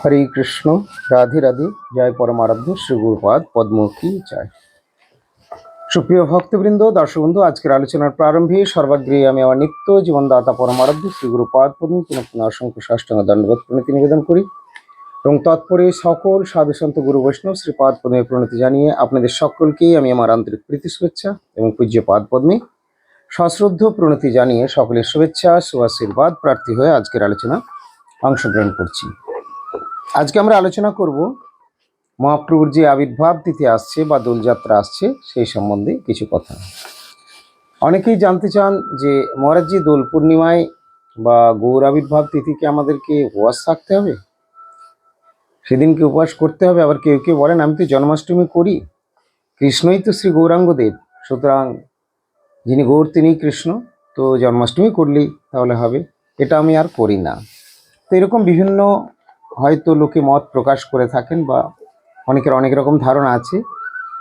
হরে কৃষ্ণ, রাধে রাধে, জয় পরমারাধ্য, শ্রী গুরুপাদ পদ্মকি জয়। সুপ্রিয় ভক্তবৃন্দ দর্শক বন্ধু আজকের আলোচনার প্রারম্ভে সর্বাগ্রে আমি আমার নিত্য জীবনদাতা পরমারাধ্য, শ্রী গুরুপাদ পদ্ম পুনঃ অসংখ্য সাষ্টাঙ্গ দণ্ডবোধ প্রণতি নিবেদন করি। এবং তৎপরে সকল সাধু সন্ত গুরু বৈষ্ণব, শ্রীপাদ পদ্মে প্রণতি জানিয়ে আপনাদের সকলকেই আমি আমার আন্তরিক প্রীতি, শুভেচ্ছা এবং পূজ্য পাদ পদ্মে সশ্রদ্ধ প্রণতি জানিয়ে সকলের শুভেচ্ছা সুআশীর্বাদ প্রার্থী হয়ে আজকের আলোচনা অংশগ্রহণ করছি। আজকে আমরা আলোচনা করব মহাপ্রভুর যে আবির্ভাব তিথি আসছে বা দোলযাত্রা আসছে সেই সম্বন্ধে কিছু কথা। অনেকেই জানতে চান যে মহারাজজি, দোল পূর্ণিমায় বা গৌর আবির্ভাব তিথিকে আমাদেরকে উপবাস থাকতে হবে? সেদিনকে উপবাস করতে হবে, আবার কেউ কেউ বলেন, আমি তো জন্মাষ্টমী করি, কৃষ্ণই তো শ্রী গৌরাঙ্গ দেব। সুতরাং যিনি গৌর তিনি কৃষ্ণ, তো জন্মাষ্টমী করলেই তাহলে হবে। এটা আমি আর করি না। তো এরকম বিভিন্ন হয়তো লোকে মত প্রকাশ করে থাকেন বা অনেকের অনেক রকম ধারণা আছে।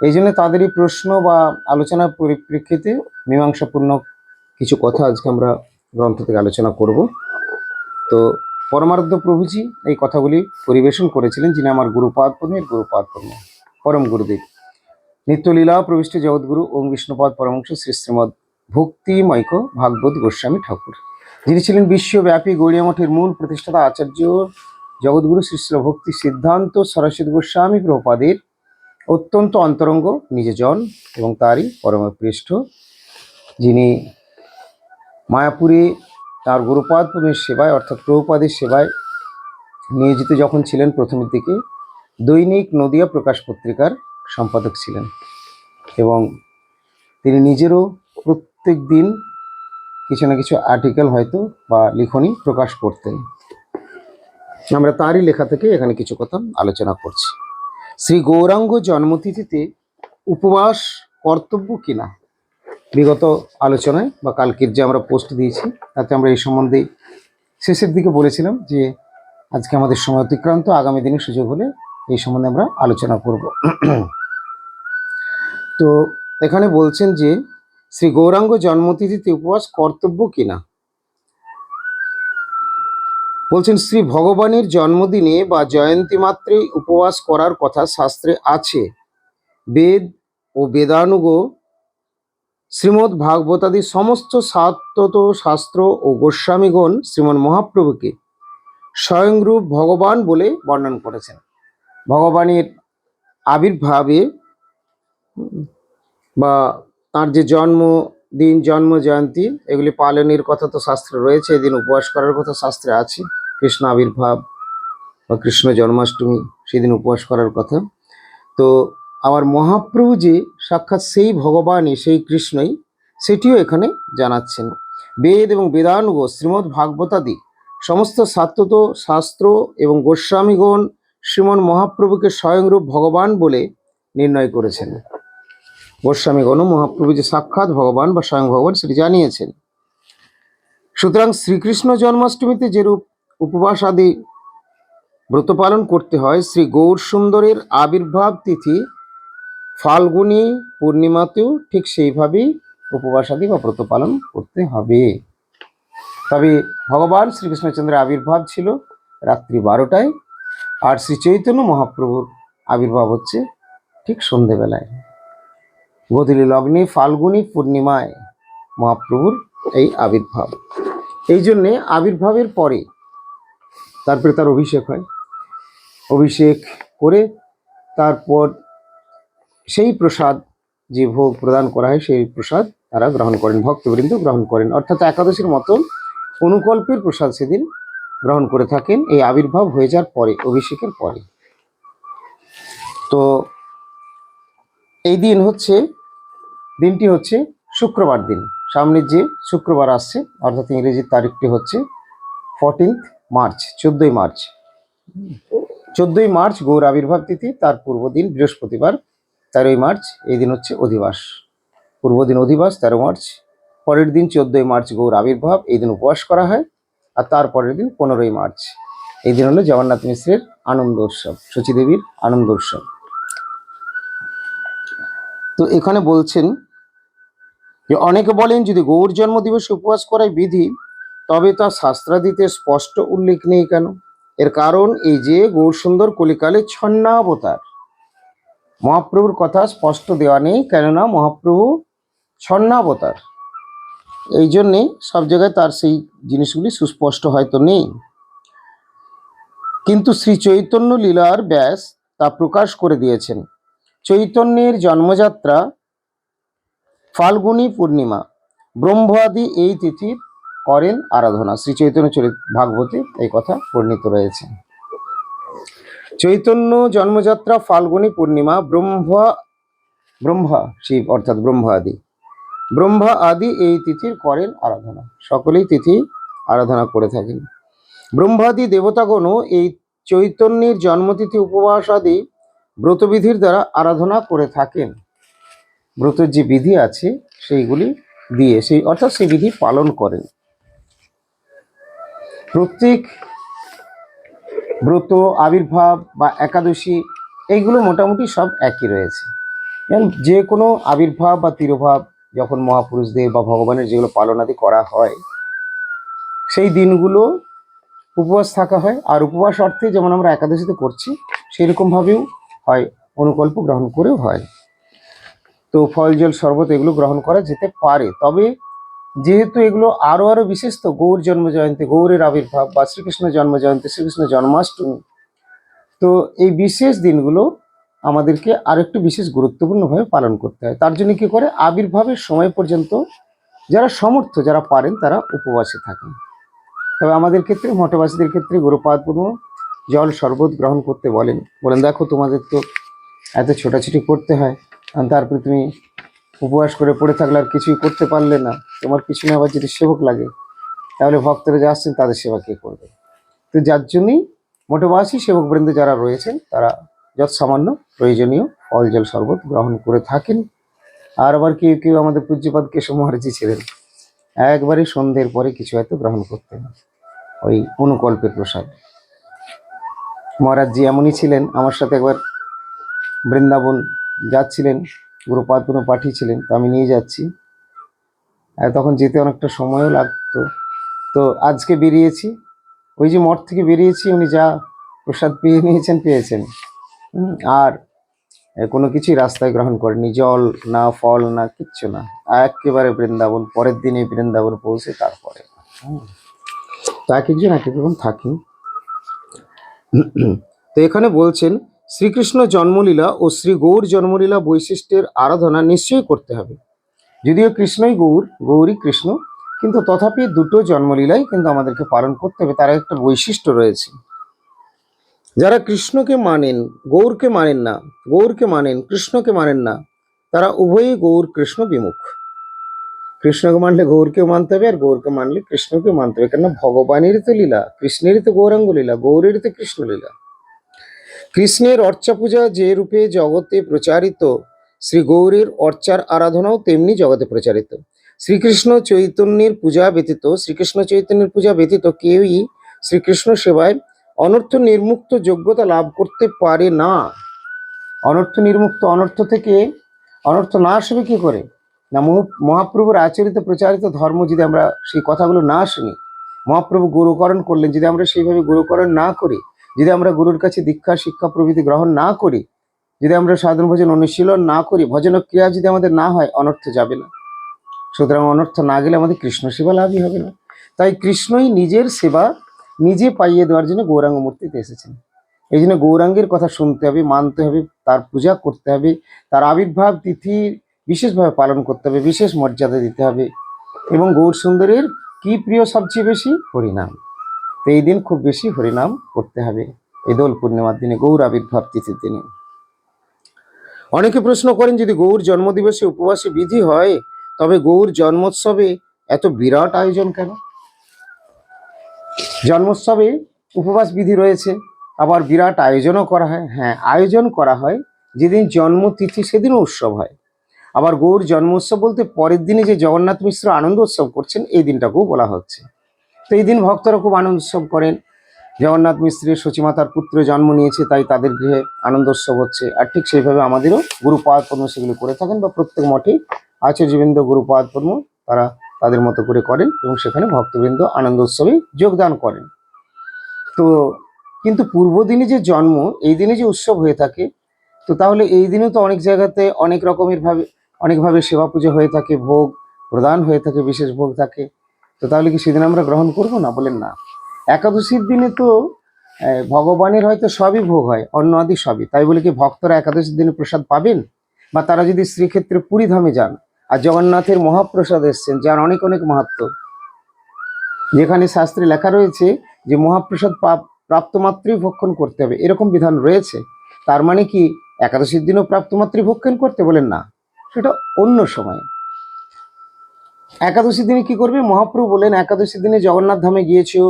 এই জন্য তাদেরই প্রশ্ন বা আলোচনার পরিপ্রেক্ষিতে মীমাংসাপূর্ণ কিছু কথা আজকে আমরা গ্রন্থ থেকে আলোচনা করব। তো পরমারাধ্য প্রভুজি এই কথাগুলি পরিবেশন করেছিলেন, যিনি আমার গুরুপাদ পদ্মের গুরুপাদ পদ্ম, পরম গুরুদেব। নিত্যলীলা প্রবিষ্ট জগৎগুরু ওম বিষ্ণুপদ পরমংশ শ্রী শ্রীমদ ভক্তিমৈক ভাগবত গোস্বামী ঠাকুর, যিনি ছিলেন বিশ্বব্যাপী গৌড়িয়া মঠের মূল প্রতিষ্ঠাতা আচার্য জগৎগুরু শ্রীশ্র ভক্তি সিদ্ধান্ত সরস্বতী গোস্বামী প্রপাদের অত্যন্ত অন্তরঙ্গ নিজজন এবং তারই পরমপৃষ্ঠ যিনি মায়াপুরে তার গুরুপাদ সেবায়, অর্থাৎ প্রভুপাদের সেবায় নিয়োজিত যখন ছিলেন প্রথমের দিকে, দৈনিক নদিয়া প্রকাশ পত্রিকার সম্পাদক ছিলেন এবং তিনি নিজেরও প্রত্যেক দিন কিছু না কিছু আর্টিকেল হয়তো বা লিখনি প্রকাশ করতেন। আমরা তারই লেখা থেকে এখানে কিছু কথা আলোচনা করছি। শ্রী গৌরাঙ্গ জন্মতিথিতে উপবাস কর্তব্য কিনা? বিগত আলোচনায় বা কালকের যে আমরা পোস্ট দিয়েছি, তাতে আমরা এই সম্বন্ধে শেষের দিকে বলেছিলাম যে আজকে আমাদের সময় অতিক্রান্ত, আগামী দিনে সুযোগ হলে এই সম্বন্ধে আমরা আলোচনা করব। তো এখানে বলছেন যে, শ্রী গৌরাঙ্গ জন্মতিথিতে উপবাস কর্তব্য কিনা? বলছেন, শ্রী ভগবানের জন্মদিনে বা জয়ন্তী মাত্রেই উপবাস করার কথা শাস্ত্রে আছে। বেদ ও বেদানুগ শ্রীমৎ ভাগবতাদি সমস্ত সাত্তত শাস্ত্র ও গোস্বামীগণ শ্রীমন মহাপ্রভুকে স্বয়ংরূপ ভগবান বলে বর্ণন করেছেন। ভগবানের আবির্ভাবে বা তার যে জন্ম দিন জন্ম জয়ন্তী এগুলি পালনের কথা তো শাস্ত্রে রয়েছে, এদিন উপবাস করার কথা শাস্ত্রে আছে। কৃষ্ণ আবির্ভাব বা কৃষ্ণ জন্মাষ্টমী সেদিন উপবাস করার কথা। তো আমার মহাপ্রভু যে সাক্ষাৎ সেই ভগবানই, সেই কৃষ্ণই সেটিও এখানে জানাচ্ছেন। বেদ এবং বেদানুগ শ্রীমৎ ভাগবতাদি, সমস্ত সাত্তত শাস্ত্র এবং গোস্বামীগণ শ্রীমন মহাপ্রভুকে স্বয়ংরূপ ভগবান বলে নির্ণয় করেছেন। গোস্বামীগণ মহাপ্রভু যে সাক্ষাৎ ভগবান বা স্বয়ং ভগবান সেটি জানিয়েছেন। সুতরাং শ্রীকৃষ্ণ জন্মাষ্টমীতে যেরূপ উপবাস আদি ব্রত পালন করতে হয় শ্রী গৌর সুন্দরের আবির্ভাব তিথি ফাল্গুনী, পূর্ণিমাতেও ঠিক সেইভাবেই উপবাস আদি বা ব্রত পালন করতে হবে। তবে ভগবান শ্রীকৃষ্ণচন্দ্রের আবির্ভাব ছিল রাত্রি বারোটায় আর শ্রী চৈতন্য মহাপ্রভুর আবির্ভাব হচ্ছে ঠিক সন্ধেবেলায়। গধূলি লগ্নে ফাল্গুনী, পূর্ণিমায় মহাপ্রভুর এই আবির্ভাব। এই জন্যে আবির্ভাবের পরে তারপরে তার অভিষেক হয়। অভিষেক করে তারপর সেই প্রসাদ যে ভোগ প্রদান করা হয়, সেই প্রসাদ তারা গ্রহণ করেন, ভক্তবৃন্দ গ্রহণ করেন। অর্থাৎ একাদশীর মতন অনুকল্পের প্রসাদ সেদিন গ্রহণ করে থাকেন। এই আবির্ভাব হয়ে যাওয়ার পরে, অভিষেকের পরে। তো এই দিন হচ্ছে, দিনটি হচ্ছে শুক্রবার দিন। সামনের যে শুক্রবার আসছে, অর্থাৎ ইংরেজির তারিখটি হচ্ছে ফোরটিন্থ মার্চ, চোদ্দই মার্চ। চোদ্দই মার্চ গৌর আবির্ভাব তিথি, তার পূর্ব দিন বৃহস্পতিবার, তেরোই মার্চ, এই দিন হচ্ছে অধিবাস। পূর্ব দিন অধিবাস, তেরো মার্চ। পরের দিন চোদ্দই মার্চ গৌর আবির্ভাব, এই দিন উপবাস করা হয়। আর তার পরের দিন পনেরোই মার্চ। এই দিন হলো জগন্নাথ মিশ্রের আনন্দ উৎসব শচীদেবীর আনন্দ উৎসব। তো এখানে বলছেন যে, অনেকে বলেন যদি গৌর জন্ম দিবসে উপবাস করাই বিধি তবে তা শাস্ত্রাদিতে স্পষ্ট উল্লেখ নেই কেন? এর কারণ এই যে গৌর সুন্দর কলিকালে ছন্নাবতার। মহাপ্রভুর কথা স্পষ্ট দেওয়া নেই, কেননা মহাপ্রভু ছন্নাবতার। এই জন্যে সব জায়গায় তার সেই জিনিসগুলি সুস্পষ্ট হয়তো নেই। কিন্তু শ্রী চৈতন্য লীলার ব্যাস তা প্রকাশ করে দিয়েছেন। চৈতন্যের জন্মযাত্রা ফাল্গুনী পূর্ণিমা। ব্রহ্মাদি এই তিথির করেন আরাধনা। শ্রী চৈতন্য চরিত ভাগবতে এই কথা বর্ণিত রয়েছে। চৈতন্য জন্মযাত্রা ফাল্গুনী পূর্ণিমা ব্রহ্মা ব্রহ্মা শিব অর্থাৎ ব্রহ্মা আদি। ব্রহ্মা আদি এই তিথির করেন আরাধনা। সকলেই তিথি আরাধনা করে থাকেন। ব্রহ্মাদি দেবতাগণও এই চৈতন্যের জন্মতিথি উপবাস আদি ব্রতবিধির দ্বারা আরাধনা করে থাকেন। ব্রতের যে বিধি আছে, সেইগুলি দিয়ে সেই অর্থাৎ সেই বিধি পালন করেন। প্রত্যেক ব্রত, আবির্ভাব বা একাদশী, এইগুলো মোটামুটি সব একই রয়েছে। যে কোনো আবির্ভাব বা তিরোভাব যখন মহাপুরুষদের বা ভগবানের যেগুলো পালনাদি করা হয়, সেই দিনগুলো উপবাস থাকা হয়। আর উপবাস অর্থে যেমন আমরা একাদশীতে করছি সেই রকমভাবেও হয়, অনুকল্প গ্রহণ করেও হয়। তো ফল, জল, শরবত এগুলো গ্রহণ করা যেতে পারে। তবে যেহেতু এগুলো আরও আরও বিশেষ তো গৌর জন্ম জয়ন্তী গৌরের আবির্ভাব বা শ্রীকৃষ্ণ জন্ম জয়ন্তী শ্রীকৃষ্ণ জন্মাষ্টমী। তো এই বিশেষ দিনগুলো আমাদেরকে আরেকটু বিশেষ গুরুত্বপূর্ণভাবে পালন করতে হয়। তার জন্য কি করে? আবির্ভাবের সময় পর্যন্ত যারা সমর্থ, যারা পারেন, তারা উপবাসে থাকেন। তবে আমাদের ক্ষেত্রে, মঠবাসীদের ক্ষেত্রে গুরুপাদপূর্ণ জল শরবত গ্রহণ করতে বলেন। বলেন, দেখো, তোমাদের তো এত ছোটাছুটি করতে হয়। আর তারপরে তুমি উপবাস করে পড়ে থাকলে আর কিছুই করতে পারলে না। তোমার পিছনে আবার যদি সেবক লাগে, তাহলে ভক্তরা যা আসছেন, তাদের সেবা কে করবে? তো যার জন্যই মোটবাসী সেবকবৃন্দ যারা রয়েছেন, তারা যত সামান্য প্রয়োজনীয় ফল জল শরবত গ্রহণ করে থাকেন। আর আবার কেউ কেউ আমাদের পূজ্যপাদ কেশব মহারাজি ছিলেন। একবারে সন্ধ্যের পরে কিছু হয়তো গ্রহণ করতেন ওই অনুকল্পের প্রসাদ। মহারাজজি এমনই ছিলেন, আমার সাথে একবার বৃন্দাবন যাচ্ছিলেন। কোনো পাঠিয়েছিলেন, তো আমি নিয়ে যাচ্ছি। আর তখন যেতে অনেকটা সময়ও লাগতো। তো আজকে বেরিয়েছি। ওই যে মঠ থেকে বেরিয়েছি, উনি যা প্রসাদ পেয়ে নিয়েছেন, পেয়েছেন। আর কোনো কিছুই রাস্তায় গ্রহণ করেনি। জল না, ফল না, কিচ্ছু না। একেবারে বৃন্দাবন, পরের দিনে বৃন্দাবন পৌঁছে তারপরে। তো এক একজন এক এক রকম থাকেন তো এখানে বলছেন শ্রীকৃষ্ণ জন্মলীলা ও শ্রী গৌর জন্মলীলা বৈশিষ্ট্যের আরাধনা নিশ্চয়ই করতে হবে। যদিও কৃষ্ণই গৌর গৌরী কৃষ্ণ, কিন্তু তথাপি দুটো জন্মলীলাই কিন্তু আমাদেরকে পালন করতে হবে, তার একটা বৈশিষ্ট্য রয়েছে। যারা কৃষ্ণকে মানেন, গৌরকে মানেন না, গৌরকে মানেন, কৃষ্ণকে মানেন না, তারা উভয়ই গৌর, কৃষ্ণ বিমুখ। কৃষ্ণকে মানলে গৌরকেও মানতে হবে, আর গৌরকে মানলে কৃষ্ণকেও মানতে হবে, কেননা ভগবানেরই তো লীলা, কৃষ্ণেরই তো গৌরাঙ্গ লীলা, গৌরেরই তো কৃষ্ণ লীলা। কৃষ্ণের অর্চা পূজা যে রূপে জগতে প্রচারিত, শ্রী গৌরীর অর্চার আরাধনাও তেমনি জগতে প্রচারিত। শ্রীকৃষ্ণ চৈতন্যের পূজা ব্যতীত, শ্রীকৃষ্ণ চৈতন্যের পূজা ব্যতীত কেউই শ্রীকৃষ্ণ সেবায় অনর্থ নির্মুক্ত যোগ্যতা লাভ করতে পারে না। অনর্থ নির্মুক্ত অনর্থ থেকে অনর্থ না আসবে কি করে? না, মহ- মহাপ্রভুর আচরিত প্রচারিত ধর্ম যদি আমরা সেই কথাগুলো না শুনি, মহাপ্রভু গুরুকরণ করলেন, যদি আমরা সেইভাবে গুরুকরণ না করি যদি আমরা গুরুর কাছে দীক্ষা, শিক্ষা, প্রভৃতি গ্রহণ না করি, যদি আমরা সাধন ভোজন অনুশীলন না করি, ভজন ক্রিয়া যদি আমাদের না হয়, অনর্থ যাবে না। সুতরাং অনর্থ না গেলে আমাদের কৃষ্ণ সেবা লাভই হবে না। তাই কৃষ্ণই নিজের সেবা নিজে পাইয়ে দেওয়ার জন্য গৌরাঙ্গ মূর্তিতে এসেছেন। এই জন্য গৌরাঙ্গের কথা শুনতে হবে, মানতে হবে, তার পূজা করতে হবে, তার আবির্ভাব তিথি বিশেষভাবে পালন করতে হবে, বিশেষ মর্যাদা দিতে হবে এবং গৌর সুন্দরের কি প্রিয় সবচেয়ে বেশি? হরিনাম। তো এই দিন খুব বেশি হরিনাম করতে হবে। এই দোল পূর্ণিমার দিনে গৌর আবির্ভাব তিথির দিনে। অনেকে প্রশ্ন করেন, যদি গৌর জন্মদিবসে উপবাসী বিধি হয়, তবে গৌর জন্মোৎসবে এত বিরাট আয়োজন কেন? জন্মোৎসবে উপবাস বিধি রয়েছে, আবার বিরাট আয়োজনও করা হয়। হ্যাঁ আয়োজন করা হয়, যেদিন জন্মতিথি সেদিনও উৎসব হয়। আবার গৌর জন্মোৎসব বলতে পরের দিনে যে জগন্নাথ মিশ্র আনন্দ উৎসব করছেন, এই দিনটাকেও বলা হচ্ছে। তো এই দিন ভক্তরা খুব আনন্দ উৎসব করেন। জগন্নাথ মিশ্রের সচিমাতার পুত্র জন্ম নিয়েছে, তাই তাদের গৃহে আনন্দ উৎসব হচ্ছে। আর ঠিক সেইভাবে আমাদেরও গুরুপাদ পদ্ম সেগুলি করে থাকেন বা প্রত্যেক মঠে আচার্যবৃন্দ, গুরুপাদ পদ্ম তারা তাদের মতো করে করেন এবং সেখানে ভক্তবৃন্দ আনন্দ উৎসবে যোগদান করেন। তো কিন্তু পূর্বদিনে যে জন্ম, এই দিনে যে উৎসব হয়ে থাকে, তো তাহলে এই দিনেও তো অনেক জায়গাতে অনেক রকমের ভাবে, অনেকভাবে সেবা পুজো হয়ে থাকে, ভোগ প্রদান হয়ে থাকে, বিশেষ ভোগ থাকে। তো তাহলে কি সেদিন আমরা গ্রহণ করব? না, বলেন না। একাদশীর দিনে তো ভগবানের হয়তো সবই ভোগ হয়, অন্ন আদি সবই। তাই বলে কি ভক্তরা একাদশীর দিনে প্রসাদ পাবেন? বা তারা যদি শ্রীক্ষেত্রে পুরী ধামে যান, আর জগন্নাথের মহাপ্রসাদ এসছেন, যার অনেক অনেক মাহাত্ম। যেখানে শাস্ত্রে লেখা রয়েছে যে, মহাপ্রসাদ প্রাপ্ত মাত্রই ভক্ষণ করতে হবে। এরকম বিধান রয়েছে। তার মানে কি একাদশীর দিনও প্রাপ্ত মাত্রই ভক্ষণ করতে বলেন না? সেটা অন্য সময়। একাদশী দিনে কি করবে? মহাপ্রভু বলেন একাদশী দিনে জগন্নাথ ধামে গিয়েছো?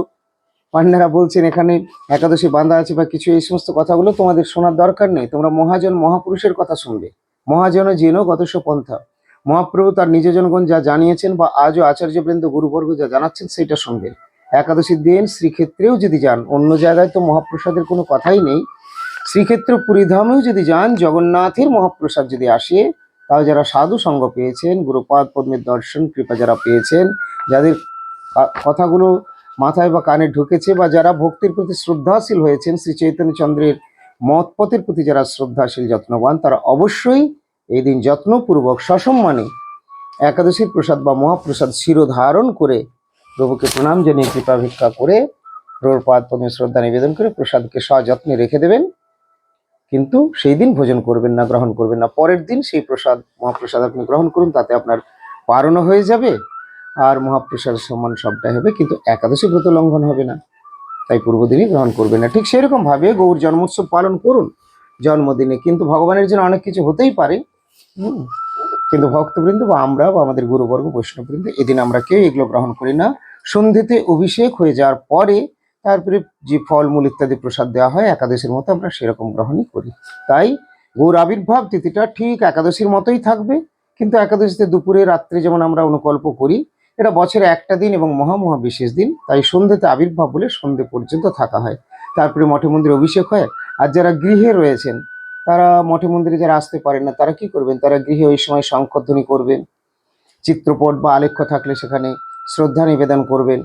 পান্ডারা বলছেন, এখানে একাদশী বান্ধা আছে বা কিছু এই সমস্ত কথাগুলো তোমাদের শোনার দরকার নেই। তোমরা মহাজন, মহাপুরুষের কথা শুনবে। মহাজন জেন গতস্ব পন্থা। মহাপ্রভু তার নিজ জনগণ যা জানিয়েছেন বা আজও আচার্যবৃন্দ গুরুবর্গ যা জানাচ্ছেন সেটা শুনবেন একাদশীর দিন শ্রীক্ষেত্রেও যদি যান, অন্য জায়গায় তো মহাপ্রসাদের কোনো কথাই নেই। শ্রীক্ষেত্র পুরীধামেও যদি যান, জগন্নাথের মহাপ্রসাদ যদি আসে তাও যারা সাধু সঙ্গ পেয়েছেন, গুরুপাদ পদ্মের দর্শন কৃপা যারা পেয়েছেন, যাদের কথাগুলো মাথায় বা কানে ঢুকেছে বা যারা ভক্তির প্রতি শ্রদ্ধাশীল হয়েছেন, শ্রী চৈতন্য চন্দ্রের মতপথের প্রতি যারা শ্রদ্ধাশীল, যত্নবান, তারা অবশ্যই এই দিন যত্নপূর্বক সসম্মানে একাদশীর প্রসাদ বা মহাপ্রসাদ শিরোধারণ করে প্রভুকে প্রণাম জানিয়ে কৃপা ভিক্ষা করে প্রভুর পাদ পদ্মে শ্রদ্ধা নিবেদন করে প্রসাদকে সযত্নে রেখে দেবেন। কিন্তু সেই দিন ভোজন করবেন না, গ্রহণ করবেন না। পরের দিন সেই প্রসাদ, মহাপ্রসাদ আপনি গ্রহণ করুন, তাতে আপনার পারণও হয়ে যাবে আর মহাপ্রসাদ সম্মান সবটাই হবে, কিন্তু একাদশী ব্রত লঙ্ঘন হবে না। তাই পূর্বদিনই গ্রহণ করবেন না। ঠিক সেরকম ভাবে গৌর জন্মোৎসব পালন করুন জন্মদিনে, কিন্তু ভগবানের জন্য অনেক কিছু হতেই পারে। কিন্তু ভক্তবৃন্দ বা আমরা বা আমাদের গুরুবর্গ, বৈষ্ণববৃন্দ, এদিন আমরা কেউ এগুলো গ্রহণ করি না। সন্ধ্যেতে অভিষেক হয়ে যাওয়ার পরে তারপরে যে ফলমূল ইত্যাদি প্রসাদ দেওয়া হয়, একাদশীর মতো আমরা সেরকম গ্রহণই করি। তাই গৌর আবির্ভাব তিথিটা ঠিক একাদশীর মতোই থাকবে, কিন্তু একাদশীতে দুপুরে, রাত্রে যেমন আমরা অনুকল্প করি, এটা বছরে একটা দিন এবং মহা মহা বিশেষ দিন, তাই সন্ধ্যেতে আবির্ভাব বলে সন্ধ্যে পর্যন্ত থাকা হয়। তারপরে মঠে মন্দিরে অভিষেক হয়, আর যারা গৃহে রয়েছেন, তারা মঠে মন্দিরে যারা আসতে পারেন না, তারা কি করবেন? তারা গৃহে ওই সময় শঙ্খধ্বনি করবেন, চিত্রপট বা আলেখ্য থাকলে সেখানে শ্রদ্ধা নিবেদন করবেন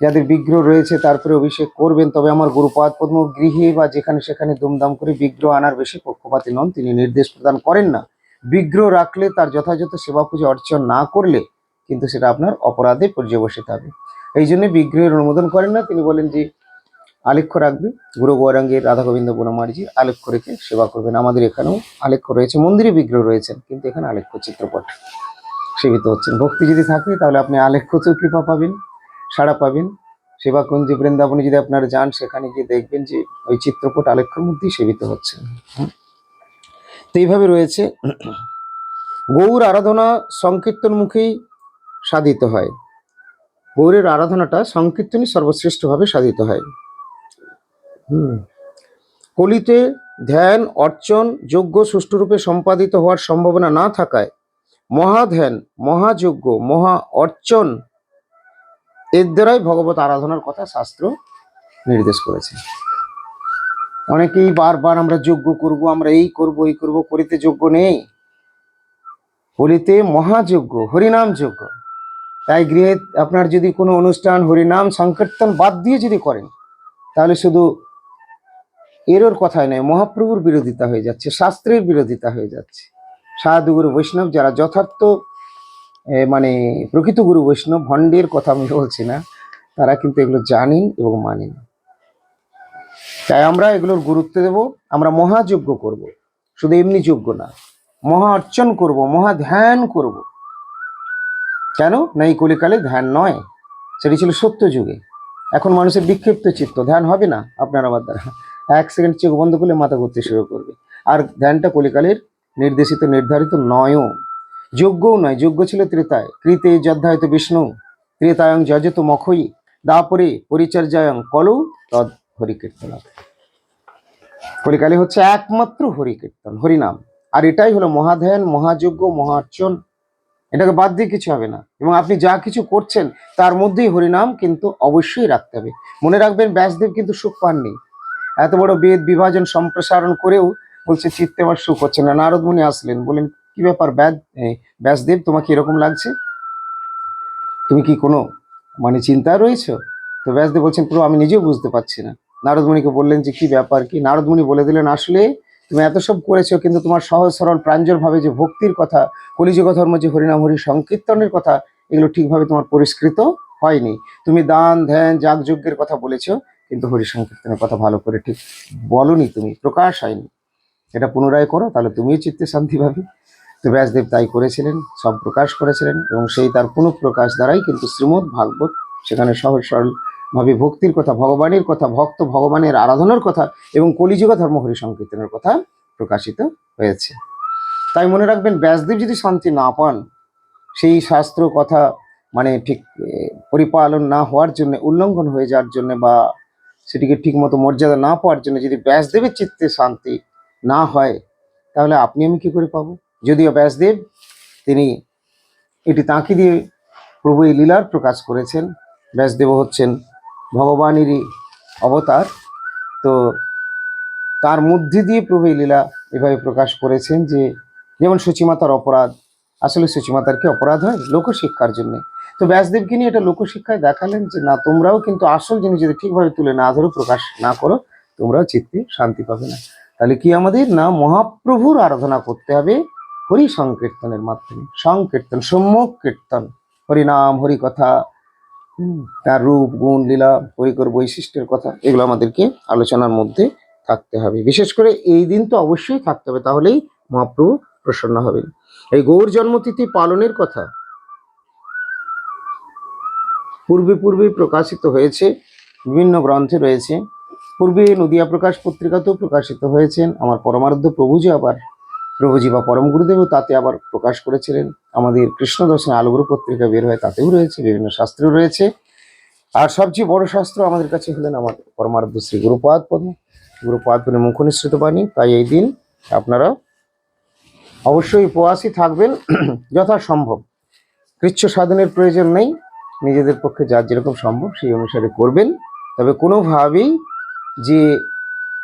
যাদের বিগ্রহ রয়েছে, তারপরে অভিষেক করবেন। তবে আমার গুরুপাদ পদ্ম গৃহে বা যেখানে সেখানে দুমদাম করে বিগ্রহ আনার বেশি পক্ষপাতী নন, তিনি নির্দেশ প্রদান করেন না। বিগ্রহ রাখলে তার যথাযথ সেবা পুজো অর্চন না করলে কিন্তু সেটা আপনার অপরাধে পর্যবসিত হবে। এই জন্য বিগ্রহের অনুমোদন করেন না। তিনি বলেন যে, আলেখ্য রাখবে গুরু গৌরাঙ্গের রাধা গোবিন্দ বনমার্জি আলেখ্য রেখে সেবা করবেন। আমাদের এখানেও আলেখ্য রয়েছে, মন্দিরে বিগ্রহ রয়েছেন, কিন্তু এখানে আলেখ্য চিত্রপট সেবিত হচ্ছেন ভক্তি যদি থাকে, তাহলে আপনি আলেখ্যতেও কৃপা পাবেন। সাড়া পাবেন। সেবাকুঞ্জ বৃন্দাবনে যদি আপনারা যান, সেখানে গিয়ে দেখবেন যে ওই চিত্রপট আলেখ্যর মধ্যেই সেবিত হচ্ছে। তো এইভাবে রয়েছে। গৌর আরাধনা সংকীর্তন মুখেই সাধিত হয়। গৌরের আরাধনাটা সংকীর্তনই সর্বশ্রেষ্ঠভাবে সাধিত হয়। কলিতে ধ্যান, অর্চন যোগ্য সুষ্ঠুরূপে সম্পাদিত হওয়ার সম্ভাবনা না থাকায় মহাধ্যান, মহাযজ্ঞ, মহা অর্চন এর দ্বারাই ভগবত আরাধনার কথা শাস্ত্র নির্দেশ করেছে। অনেকেই বারবার আমরা যজ্ঞ করব, আমরা এই করব এই করব, করিতে যোগ্য নেই। কলিতে মহাযজ্ঞ, হরিনাম যজ্ঞ। তাই গৃহে আপনার যদি কোনো অনুষ্ঠান হরিনাম সংকীর্তন বাদ দিয়ে যদি করেন, তাহলে শুধু এরোর কথাই নয়, মহাপ্রভুর বিরোধিতা হয়ে যাচ্ছে, শাস্ত্রের বিরোধিতা হয়ে যাচ্ছে। সাধু গুরু বৈষ্ণব যারা যথার্থ মানে প্রকৃত গুরু বৈষ্ণব ভণ্ডের কথা আমি বলছি না, তারা কিন্তু এগুলো জানেন এবং মানেন। তাই আমরা এগুলোর গুরুত্ব দেব, আমরা মহাযজ্ঞ করব। শুধু এমনি যোগ্য না, মহা অর্চন করব, মহা ধ্যান করব। কেন? না, এই কলিকালে ধ্যান নয়, সেটি ছিল সত্য যুগে। এখন মানুষের বিক্ষিপ্ত চিত্ত, ধ্যান হবে না আপনার আমার দ্বারা। এক সেকেন্ড চোখ বন্ধ করলে মাথা ঘুরতে শুরু করবে। আর ধ্যানটা কলিকালের নির্দেশিত, নির্ধারিত নয়ও। যোগ্যও নয়, যোগ্য ছিল ত্রেতায়। কৃতে যদ্ধায়ত বিষ্ণু, ত্রেতায়ং যজত মখই, দাপরে পরিচর্যায়ং কলৌ, তদ হরিকীর্তন কলিকালে হচ্ছে একমাত্র হরিকীর্তন, হরিনাম। আর এটাই হলো মহাধ্যান মহাযজ্ঞ, মহার্চন। এটাকে বাদ দিয়ে কিছু হবে না। এবং আপনি যা কিছু করছেন, তার মধ্যেই হরিনাম কিন্তু অবশ্যই রাখতে হবে। মনে রাখবেন, ব্যাসদেব কিন্তু সুখ পাননি। এত বড় বেদ বিভাজন সম্প্রসারণ করেও বলছে, চিত্তে আমার সুখ হচ্ছে না। নারদ মুনি আসলেন বলেন কি ব্যাপার? ব্যাসদেব তোমাকে এরকম লাগছে? তুমি কি কোনো মানে চিন্তা রয়েছে? তো ব্যাসদেব বলছেন, পুরো আমি নিজেও বুঝতে পারছি না। নারদমণিকে বললেন যে, কি ব্যাপার, কি? নারদমণি বলে দিলেন, আসলে তুমি এত সব করেছ, কিন্তু তোমার সহজ, সরল, প্রাঞ্জলভাবে যে ভক্তির কথা কলিযুগ ধর্ম যে হরিনাম, হরি সংকীর্তনের কথা, এগুলো ঠিকভাবে তোমার পরিষ্কৃত হয়নি। তুমি দান, ধ্যান, যাগযজ্ঞের কথা বলেছ, কিন্তু হরি সংকীর্তনের কথা ভালো করে ঠিক বলনি তুমি, প্রকাশ হয়নি। এটা পুনরায় করো, তাহলে তুমিও চিত্তে শান্তি পাবে। তো ব্যাসদেব তাই করেছিলেন, সব প্রকাশ করেছিলেন এবং সেই তার কোনো প্রকাশ দ্বারাই কিন্তু শ্রীমদ ভাগবত, সেখানে সহজ সরল ভাবে ভক্তির কথা, ভগবানের কথা, ভক্ত ভগবানের আরাধনার কথা এবং কলিযুগ ধর্ম হরি সংকীর্তনের কথা প্রকাশিত হয়েছে। তাই মনে রাখবেন, ব্যাসদেব যদি শান্তি না পান, সেই শাস্ত্র কথা মানে ঠিক পরিপালন না হওয়ার জন্য, উল্লঙ্ঘন হয়ে যাওয়ার জন্য বা সেটিকে ঠিক মতো মর্যাদা না পাওয়ার জন্য যদি ব্যাসদেবের চিত্তে শান্তি না হয়, তাহলে আপনি আমি কি করে পাবো? যদিও ব্যাসদেব তিনি এটি তাঁকে দিয়ে প্রভু এই লীলার প্রকাশ করেছেন। ব্যাসদেব হচ্ছেন ভগবানেরই অবতার। তো তার মধ্যে দিয়ে প্রভু এই লীলা এভাবে প্রকাশ করেছেন যে, যেমন সূচিমাতার অপরাধ, আসলে সূচিমাতার কি অপরাধ হয়? লোকশিক্ষার জন্য। তো ব্যাসদেবকে নিয়ে এটা লোকশিক্ষায় দেখালেন যে, না, তোমরাও কিন্তু আসল জিনিস যদি ঠিকভাবে তুলে না ধরো, প্রকাশ না করো, তোমরাও চিত্তে শান্তি পাবে না। তাহলে কি আমাদের? না, মহাপ্রভুর আরাধনা করতে হবে হরি সংকীর্তনের মাধ্যমে, সংকীর্তন সম্যক কীর্তন হরিনাম হরি কথা তার রূপ, গুণ, লীলা, পরিকর বৈশিষ্ট্যের কথা, এগুলো আমাদেরকে আলোচনার মধ্যে থাকতে হবে। বিশেষ করে এই দিন তো অবশ্যই থাকতে হবে, তাহলেই মহাপ্রভু প্রসন্ন হবেন। এই গৌর জন্মতিথি পালনের কথা পূর্বে পূর্বে প্রকাশিত হয়েছে, বিভিন্ন গ্রন্থে রয়েছে। পূর্বে নদিয়া প্রকাশ পত্রিকাতেও প্রকাশিত হয়েছেন, আমার পরমারাধ্য প্রভুজি আবার প্রভুজি বা পরম গুরুদেবও তাতে আবার প্রকাশ করেছিলেন। আমাদের কৃষ্ণ দর্শন আলগুরু পত্রিকা বের হয় তাতেও রয়েছে, বিভিন্ন শাস্ত্রেও রয়েছে। আর সবচেয়ে বড় শাস্ত্র আমাদের কাছে হলেন আমার পরমারাধ্য শ্রী গুরুপাদ পদ্ম। গুরুপাদ পদ্মের মুখ বাণী, তাই এই দিন আপনারা অবশ্যই উপবাসী থাকবেন, যথাসম্ভব। কৃচ্ছ সাধনের প্রয়োজন নেই, নিজেদের পক্ষে যার যেরকম সম্ভব সেই অনুসারে করবেন। তবে কোনোভাবেই যে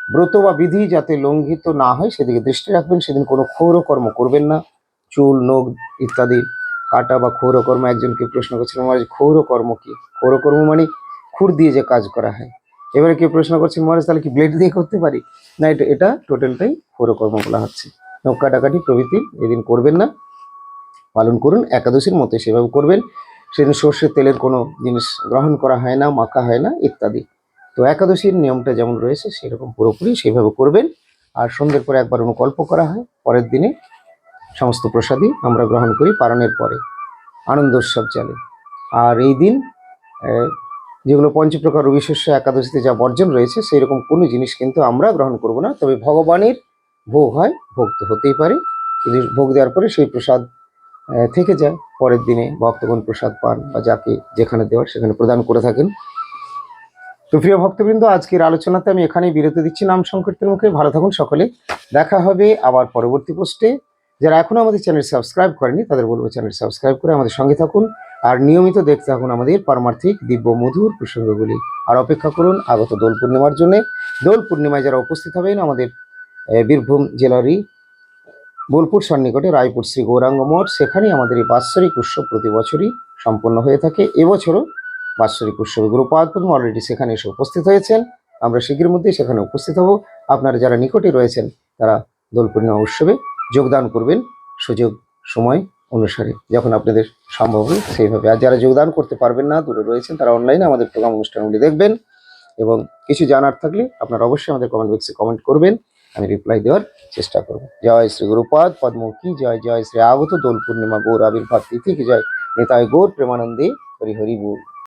ব্রত বা বিধি যাতে লঙ্ঘিত না হয়, সেদিকে দৃষ্টি রাখবেন। সেদিন কোনো ক্ষৌর কর্ম করবেন না। চুল, নখ ইত্যাদি কাটা বা ক্ষৌর কর্ম একজনকে প্রশ্ন করছিলাম মহারাজ ক্ষৌর কর্ম কি? ক্ষৌর কর্ম মানে খুর দিয়ে যে কাজ করা হয়। এবারে কেউ প্রশ্ন করছে, মহারাজ, তাহলে কি ব্লেড দিয়ে করতে পারি? না, এটা এটা টোটালটাই ক্ষৌর কর্ম বলা হচ্ছে। নখ কাটাকাটি প্রভৃতি এদিন করবেন না। পালন করুন, একাদশীর মতো সেভাবে করবেন। সেদিন সর্ষের তেলের কোনো জিনিস গ্রহণ করা হয় না, মাখা হয় না, ইত্যাদি। তো একাদশীর নিয়মটা যেমন রয়েছে, সেরকম পুরোপুরি সেইভাবে করবেন। আর সন্ধ্যের পরে একবার অনুকল্প করা হয়, পরের দিনে সমস্ত প্রসাদই আমরা গ্রহণ করি পালনের পরে। আনন্দ উৎসব চলে। আর এই দিন যেগুলো পঞ্চপ্রকার রবিশস্য একাদশীতে যা বর্জন রয়েছে সেই রকম কোনো জিনিস কিন্তু আমরা গ্রহণ করব না। তবে ভগবানের ভোগ হয়, ভোগ তো হতেই পারে। কিন্তু ভোগ দেওয়ার পরে সেই প্রসাদ থেকে যায়। পরের দিনে ভক্তগণ প্রসাদ পান বা যাকে যেখানে দেওয়ার সেখানে প্রদান করে থাকেন। তো প্রিয় ভক্তবৃন্দ, আজকের আলোচনাতে আমি এখানেই বিরতি দিচ্ছি নাম সংকীর্তন মুখে। ভালো থাকুন সকলে। দেখা হবে আবার পরবর্তী পোস্টে। যারা এখনও আমাদের চ্যানেল সাবস্ক্রাইব করেনি তাদের বলব চ্যানেল সাবস্ক্রাইব করে আমাদের সঙ্গে থাকুন। আর নিয়মিত দেখতে থাকুন আমাদের পারমার্থিক দিব্য মধুর প্রসঙ্গগুলি। আর অপেক্ষা করুন আগত দোল পূর্ণিমার জন্যে। দোল পূর্ণিমায় যারা উপস্থিত হবেন, আমাদের বীরভূম জেলারই বোলপুর সন্নিকটে রায়পুর শ্রী গৌরাঙ্গ মঠ, সেখানেই আমাদের এই বাৎসরিক উৎসব প্রতি বছরই সম্পন্ন হয়ে থাকে। এবছরও বাৎসরিক উৎসবে গুরুপাদ পদ্ম অলরেডি সেখানে এসে উপস্থিত হয়েছেন। আমরা শীঘ্রের মধ্যেই সেখানে উপস্থিত হব। আপনারা যারা নিকটে রয়েছেন, তারা দোল পূর্ণিমা উৎসবে যোগদান করবেন। সুযোগ, সময় অনুসারে যখন আপনাদের সম্ভব হবে সেইভাবে। আর যারা যোগদান করতে পারবেন না, দূরে রয়েছেন, তারা অনলাইনে আমাদের প্রোগ্রাম অনুষ্ঠানগুলি দেখবেন এবং কিছু জানার থাকলে আপনারা অবশ্যই আমাদের কমেন্ট বক্সে কমেন্ট করবেন। আমি রিপ্লাই দেওয়ার চেষ্টা করব। জয় শ্রী গুরুপাদ পদ্ম জয় জয় শ্রী আগত দোল পূর্ণিমা গৌর আবির্ভাব তিথি জয়। নেতায় গৌর প্রেমানন্দে হরিহরি হরি বল।